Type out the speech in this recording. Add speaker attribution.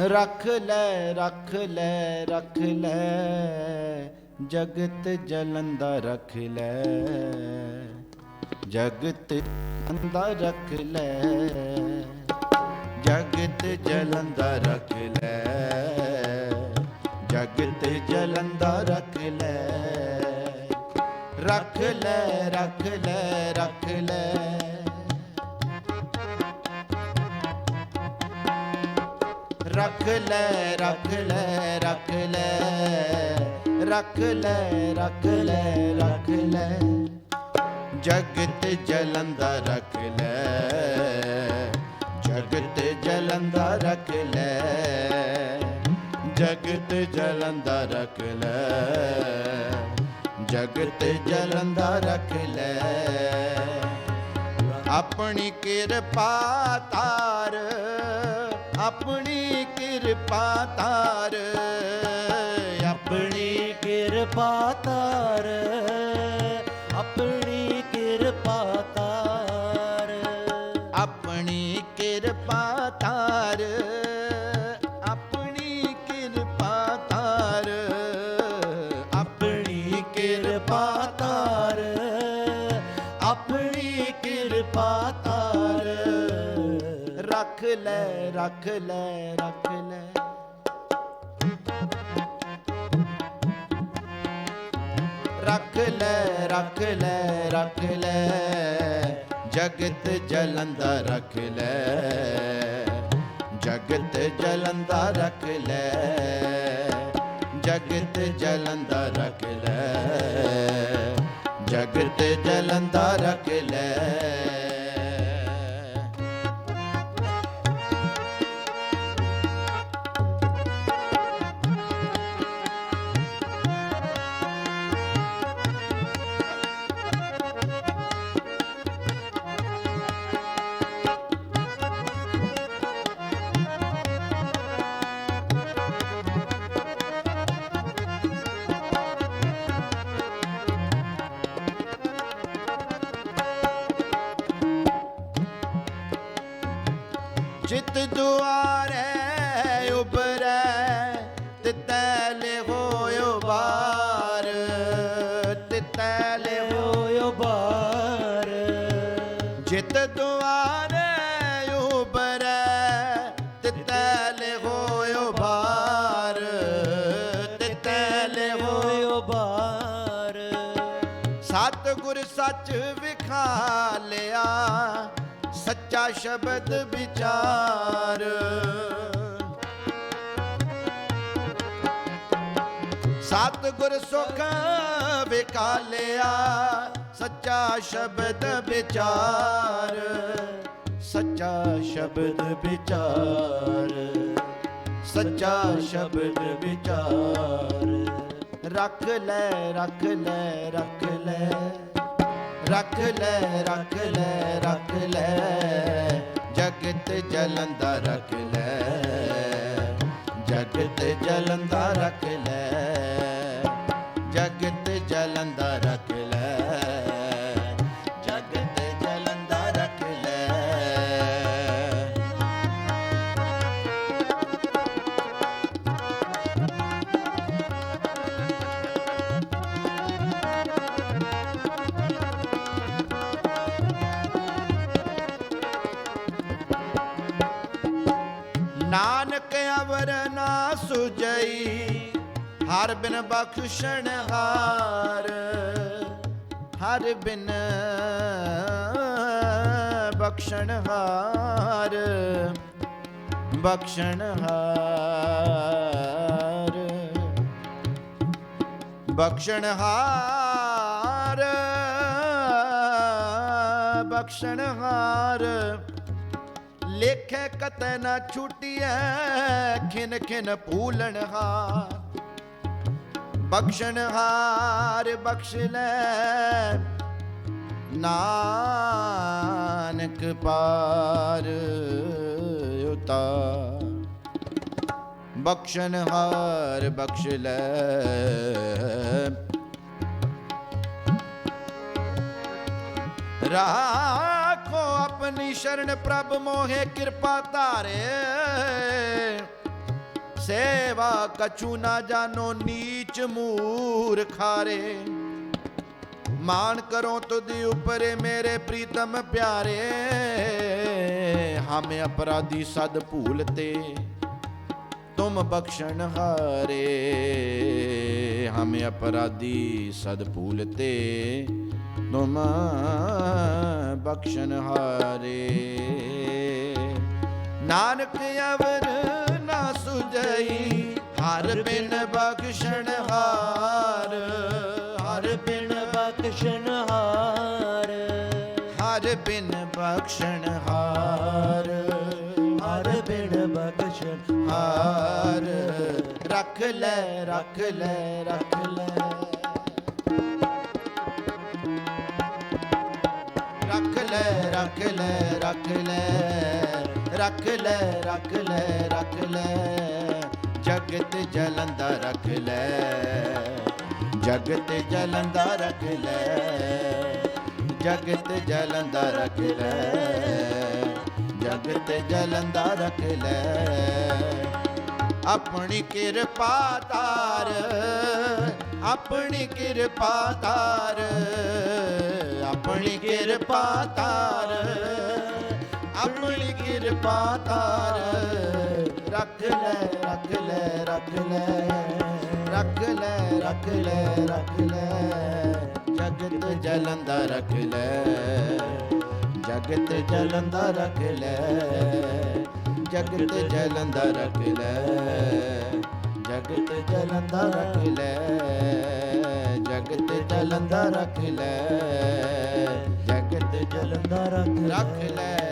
Speaker 1: ਰੱਖ ਲੈ ਰੱਖ ਲੈ ਰੱਖ ਲੈ। ਜਗਤ ਜਲੰਦਾ ਰੱਖ ਲੈ। ਜਗਤ ਅੰਦਾ ਰੱਖ ਲੈ। ਜਗਤ ਜਲੰਦਾ ਰੱਖ ਲੈ। ਜਗਤ ਜਲੰਦਾ ਰੱਖ ਲੈ। ਰੱਖ ਲੈ ਰੱਖ ਲੈ ਰੱਖ ਲੈ। ਰੱਖ ਲੈ ਰੱਖ ਲੈ ਰੱਖ ਲੈ। ਰੱਖ ਲੈ ਰੱਖ ਲੈ ਰੱਖ ਲੈ। ਜਗਤ ਜਲੰਦਾ ਰੱਖ ਲੈ। ਜਗਤ ਜਲੰਦਾ ਰੱਖ ਲੈ। ਜਗਤ ਜਲੰਦਾ ਰੱਖ ਲੈ। ਜਗਤ ਜਲੰਦਾ ਰੱਖ ਲੈ। ਆਪਣੀ ਕਿਰਪਾ ਤਾਰ ਆਪਣੀ ਕਿਰਪਾ ਤਾਰ ਆਪਣੀ
Speaker 2: ਕਿਰਪਾ ਤਾਰ
Speaker 1: ਲੈ ਰੱਖ ਲੈ ਰੱਖ ਲੈ। ਰੱਖ ਲੈ ਰੱਖ ਲੈ ਰੱਖ ਲੈ। ਜਗਤ ਜਲੰਦਾ ਰੱਖ ਲੈ। ਜਗਤ ਜਲੰਦਾ ਰੱਖ ਲੈ। ਜਗਤ ਜਲੰਦਾ ਰੱਖ ਲੈ। ਜਗਤ ਜਲੰਦਾ ਰੱਖ ਲੈ। ਚਿਤ ਦੁਆਰੇ ਉਬਰੈ ਤਿਤੈਲੇ ਹੋਇਓ ਬਾਰ ਤਿਤੈਲੇ
Speaker 2: ਹੋਇਓ ਬਾਰ
Speaker 1: ਜਿਤ ਦੁਆਰੇ ਉਬਰੈ ਤਿਤੈਲੇ ਹੋਇਓ ਬਾਰ ਤਿਤੈਲੇ ਹੋਇਓ
Speaker 2: ਹੋਇਓ ਬਾਰ
Speaker 1: ਸਤ ਗੁਰ ਸੱਚ ਵਿਖਾ ਲਿਆ ਸੱਚਾ ਸ਼ਬਦ ਵਿਚਾਰ। ਸਤ ਗੁਰ ਸੁਖ ਵਿਖਾ ਸੱਚਾ ਸ਼ਬਦ ਵਿਚਾਰ। ਸੱਚਾ ਸ਼ਬਦ ਵਿਚਾਰ। ਸੱਚਾ ਸ਼ਬਦ ਵਿਚਾਰ। ਰੱਖ ਲੈ ਰੱਖ ਲੈ ਰੱਖ ਲੈ। ਰੱਖ ਲੈ ਰੱਖ ਲੈ ਰੱਖ ਲੈ। ਜਗਤ ਜਲੰਦਾ ਰੱਖ ਲੈ। ਜਗਤ ਜਲੰਦਾ ਰੱਖ ਲੈ। ਜਗਤ ਜਲੰਦਾ ਰੱਖ ਨਾਨਕ ਅਵਰ ਨਾ ਸੁਜਈ ਹਰ ਬਿਨ ਬਖਸ਼ਣ ਹਾਰ, ਹਰ ਬਿਨ ਬਖਸ਼ਣ ਹਾਰ ਬਖਸ਼ਣ ਹਾਰ ਬਖਸ਼ਣ ਹਾਰ ਬਖਸ਼ਣ ਹਾਰ। ਲੇਖੇ ਕਤੈ ਨਾ ਛੁਟਿਐ, ਖਿਨ ਖਿਨ ਭੂਲਣ ਹਾਰ। ਬਖਸ਼ਣ ਹਾਰ ਬਖਸ਼ ਲੈ, ਨਾਨਕ ਪਾਰ ਉਤਾਰ। ਬਖਸ਼ਣ ਹਾਰ ਬਖਸ਼ ਲੈ। ਰਾਖੋ ਆਪਣੀ ਸ਼ਰਨ ਪ੍ਰਭ ਮੋਹੇ ਕਿਰਪਾ ਧਾਰੇ। ਸੇਵਾ ਕਛੂ ਨਾ ਜਾਣੋ ਨੀਚ ਮੂਰ ਖਾਰੇ ਮਾਨ ਕਰੋ ਤੁਧ ਉਪਰੇ ਮੇਰੇ ਪ੍ਰੀਤਮ ਪਿਆਰੇ। ਹਮੇ ਅਪਰਾਧੀ ਸਦ ਭੂਲ ਤੇ ਤੁਮ ਬਖਸ਼ਣ ਹਾਰੇ। ਹਮੇ ਅਪਰਾਧੀ ਸਦ ਭੂਲ ਤੇ ਤੁਮ ਬਖਸ਼ਣ ਹਾਰੇ। ਨਾਨਕ ਅਵਰ ਨਾ ਸੁਜਈ ਹਰ ਬਿਨ ਬਖਸ਼ਣ ਹਾਰ।
Speaker 2: ਹਰ ਬਿਨ ਬਖਸ਼ਣ ਹਾਰ।
Speaker 1: ਹਰ ਬਿਨ ਬਖਸ਼ਣ ਹਾਰ।
Speaker 2: ਹਰ ਬਿਨ ਬਖਸ਼ਣ
Speaker 1: ਹਾਰ। ਰੱਖ ਲੈ ਰੱਖ ਲੈ ਰੱਖ ਲੈ। ਲੈ, ਰੱਖ ਲੈ ਰੱਖ ਲੈ ਰੱਖ ਲੈ ਰੱਖ ਲੈ ਰੱਖ ਲੈ। ਜਗਤ ਜਲੰਦਾ ਰੱਖ ਲੈ, ਜਗਤ ਜਲੰਦਾ ਰੱਖ ਲੈ। ਜਗਤ ਜਲੰਦਾ ਰੱਖ ਲੈ, ਜਗਤ ਜਲੰਦਾ ਰੱਖ ਲੈ। ਆਪਣੀ ਕਿਰਪਾ ਤਾਰ ਆਪਣੀ ਕਿਰਪਾ ਤਾਰ ਕਿਰਪਾ ਤਾਰ ਆਪਣੀ ਕਿਰਪਾ ਤਾਰ ਰੱਖ ਲੈ ਰੱਖ ਲੈ ਰੱਖ ਲੈ ਰੱਖ ਲੈ ਰੱਖ ਲੈ ਰੱਖ ਲੈ। ਜਗਤ ਜਲੰਦਾ ਰੱਖ ਲੈ, ਜਗਤ ਜਲੰਦਾ ਰੱਖ ਲੈ। ਜਗਤ ਜਲੰਦਾ ਰੱਖ ਲੈ, ਜਗਤ ਜਲੰਦਾ ਰੱਖ ਲੈ। ਜਗਤ ਜਲੰਦਾ ਰੱਖ ਲੈ।
Speaker 2: ਜਲੰਦਾ ਰੱਖ
Speaker 1: ਰੱਖ ਲੈ।